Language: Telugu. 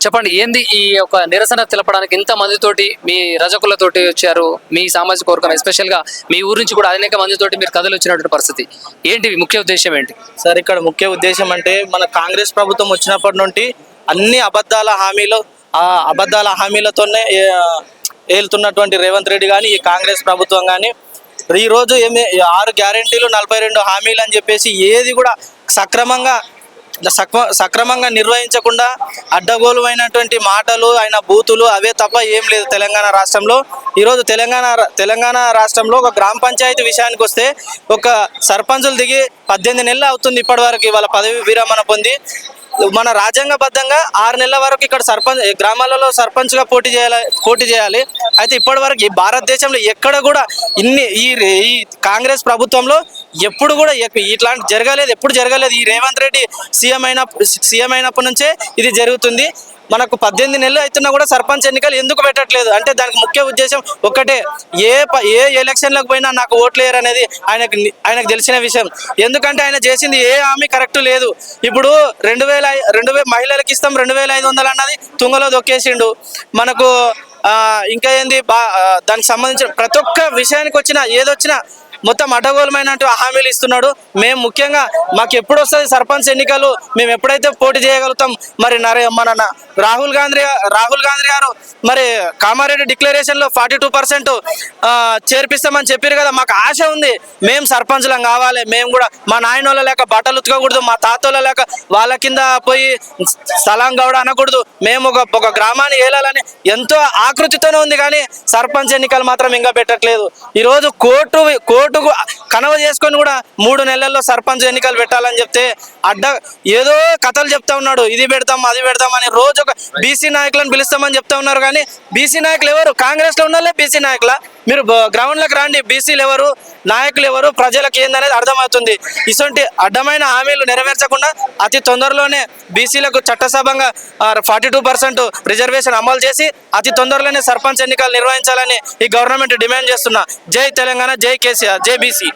చెప్పండి ఏంది ఈ యొక్క నిరసన తెలపడానికి ఇంత మందితోటి మీ రజకులతోటి వచ్చారు మీ సామాజిక వర్గం ఎస్పెషల్గా మీ ఊరు నుంచి కూడా అనేక మందితోటి మీరు కథలు వచ్చినటువంటి పరిస్థితి. ఏంటి ముఖ్య ఉద్దేశం ఏంటి? సార్ ఇక్కడ ముఖ్య ఉద్దేశం అంటే మన కాంగ్రెస్ ప్రభుత్వం వచ్చినప్పటి నుండి అన్ని అబద్ధాల హామీలు ఆ అబద్ధాల హామీలతోనే ఏలుతున్నటువంటి రేవంత్ రెడ్డి కానీ ఈ కాంగ్రెస్ ప్రభుత్వం కానీ ఈ రోజు ఏమి ఆరు గ్యారెంటీలు నలభై రెండు హామీలు అని చెప్పేసి ఏది కూడా సక్రమంగా సక్వ సక్రమంగా నిర్వహించకుండా అడ్డగోలుమైనటువంటి మాటలు ఆయన బూతులు అవే తప్ప ఏం లేదు తెలంగాణ రాష్ట్రంలో. ఈరోజు తెలంగాణ తెలంగాణ రాష్ట్రంలో ఒక గ్రామ పంచాయతీ విషయానికి వస్తే ఒక సర్పంచులు దిగి పద్దెనిమిది నెలలు అవుతుంది ఇప్పటి ఇవాళ పదవి విరమణ పొంది. మన రాజ్యాంగబద్ధంగా ఆరు నెలల వరకు ఇక్కడ సర్పంచ్ గ్రామాలలో సర్పంచ్గా పోటీ చేయాలి పోటీ చేయాలి. అయితే ఇప్పటి వరకు ఈ భారతదేశంలో ఎక్కడ కూడా ఇన్ని ఈ ఈ కాంగ్రెస్ ప్రభుత్వంలో ఎప్పుడు కూడా ఇట్లాంటి జరగలేదు ఎప్పుడు జరగలేదు. ఈ రేవంత్ రెడ్డి సీఎం అయిన సీఎం అయినప్పటి నుంచే ఇది జరుగుతుంది. మనకు పద్దెనిమిది నెలలు అవుతున్నా కూడా సర్పంచ్ ఎన్నికలు ఎందుకు పెట్టట్లేదు? అంటే దానికి ముఖ్య ఉద్దేశం ఒక్కటే. ఏ ప- ఏ ఎలక్షన్లకు పోయినా నాకు ఓట్లు వేయరు అనేది ఆయనకు ఆయనకు తెలిసిన విషయం. ఎందుకంటే ఆయన చేసింది ఏ హామీ కరెక్ట్ లేదు. ఇప్పుడు రెండు వేల రెండు వేల మహిళలకు ఇస్తాం రెండు వేల ఐదు వందలు అన్నది తుంగలో దొక్కేసిండు. మనకు ఇంకా ఏంది? బా దానికి సంబంధించిన ప్రతి ఒక్క విషయానికి వచ్చిన ఏదొచ్చినా మొత్తం అడ్డగోలమైనట్టు హామీలు ఇస్తున్నాడు. మేము ముఖ్యంగా మాకు ఎప్పుడు వస్తుంది సర్పంచ్ ఎన్నికలు మేము ఎప్పుడైతే పోటీ చేయగలుగుతాం మరి నరే మన రాహుల్ గాంధీ రాహుల్ గాంధీ గారు మరి కామారెడ్డి డిక్లరేషన్లో ఫార్టీ టూ పర్సెంట్ చేర్పిస్తామని చెప్పారు కదా మాకు ఆశ ఉంది. మేము సర్పంచ్లం కావాలి మేము కూడా మా నాయనోళ్ళ లేక బట్టలు ఉతకకూడదు మా తాతోళ్ళ లేక వాళ్ళ కింద పోయి స్థలం గౌడ అనకూడదు. మేము ఒక ఒక గ్రామాన్ని ఏలాలని ఎంతో ఆకృతితోనే ఉంది కానీ సర్పంచ్ ఎన్నికలు మాత్రం ఇంకా పెట్టట్లేదు. ఈరోజు కోర్టు కోర్టు కోర్టు కనవ చేసుకొని కూడా మూడు నెలల్లో సర్పంచ్ ఎన్నికలు పెట్టాలని చెప్తే అడ్డ ఏదో కథలు చెప్తా ఉన్నాడు. ఇది పెడతాం అది పెడతాం అని రోజు ఒక బీసీ నాయకులను పిలుస్తామని చెప్తా ఉన్నారు కానీ బీసీ నాయకులు ఎవరు? కాంగ్రెస్లో ఉన్న బీసీ నాయకుల? మీరు గ్రౌండ్లోకి రండి. బీసీలు ఎవరు నాయకులు ఎవరు ప్రజలకు ఏందనేది అర్థమవుతుంది. ఇటువంటి అడ్డమైన హామీలు నెరవేర్చకుండా అతి తొందరలోనే బీసీలకు చట్టసభంగా ఫార్టీ టూ పర్సెంట్ రిజర్వేషన్ అమలు చేసి అతి తొందరలోనే సర్పంచ్ ఎన్నికలు నిర్వహించాలని ఈ గవర్నమెంట్ డిమాండ్ చేస్తున్నా. జై తెలంగాణ జై కేసీఆర్ జై బీసీ.